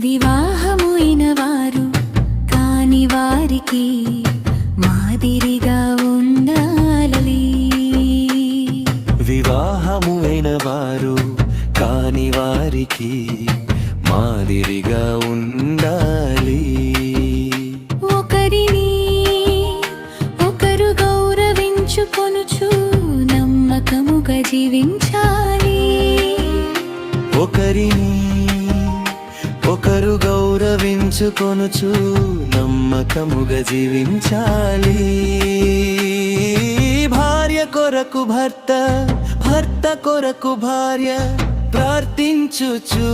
వివాహమైన వారు కాని వారికి మాదిరిగా ఉండాలి వివాహమైన వారు కాని వారికి మాదిరిగా ఉండాలి. ఒకరిని ఒకరు గౌరవించుకొనుచు నమ్మకముగా జీవించాలి. ఒకరిని గౌరవించుకొనుచు నమ్మకముగా జీవించాలి. భార్య కొరకు భర్త భర్త కొరకు భార్య ప్రార్థించుచు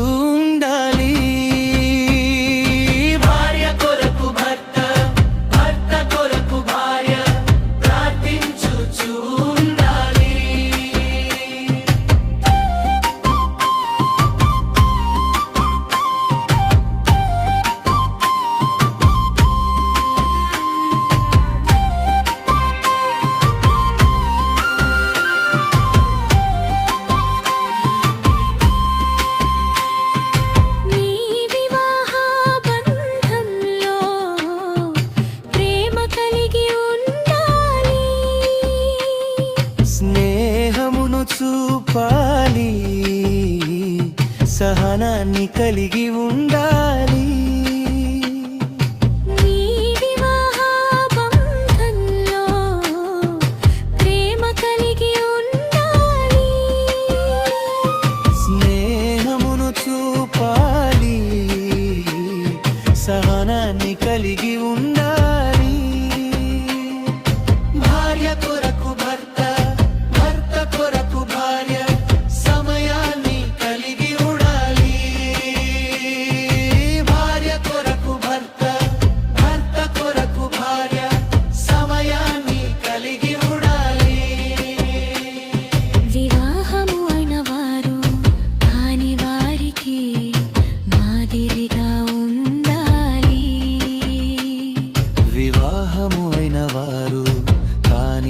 కలిగి ఉండాలి. స్నేహమును చూపాలి. సహనాన్ని కలిగి ఉండాలి. కలిగి ఉండాలి.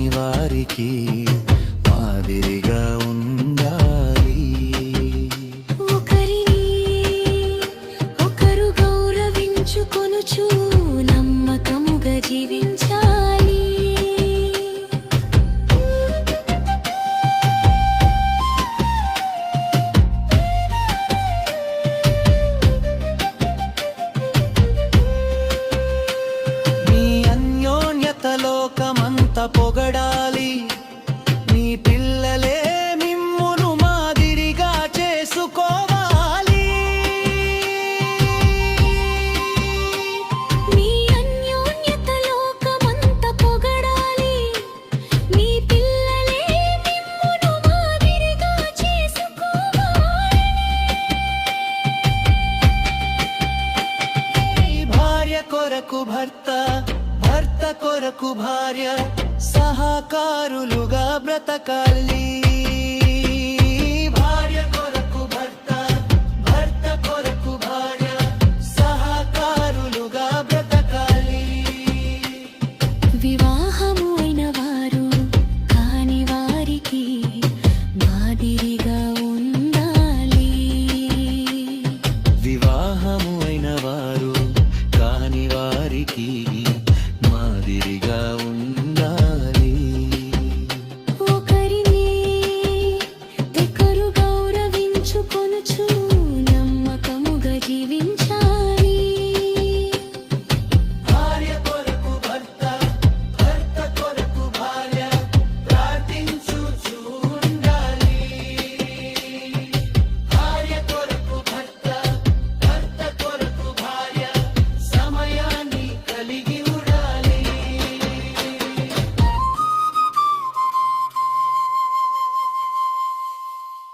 వారికి మాదిరిగా పొగడాలి. నీ పిల్లలే మిమ్మును మాదిరిగా చేసుకోవాలి. నీ అన్యోన్యత లోకమంత పొగడాలి. నీ పిల్లలే మిమ్మును మాదిరిగా చేసుకోవాలి. భార్య కొరకు భర్త కొరకు భార్య సహకారులుగా బ్రతకాలి. 凌晨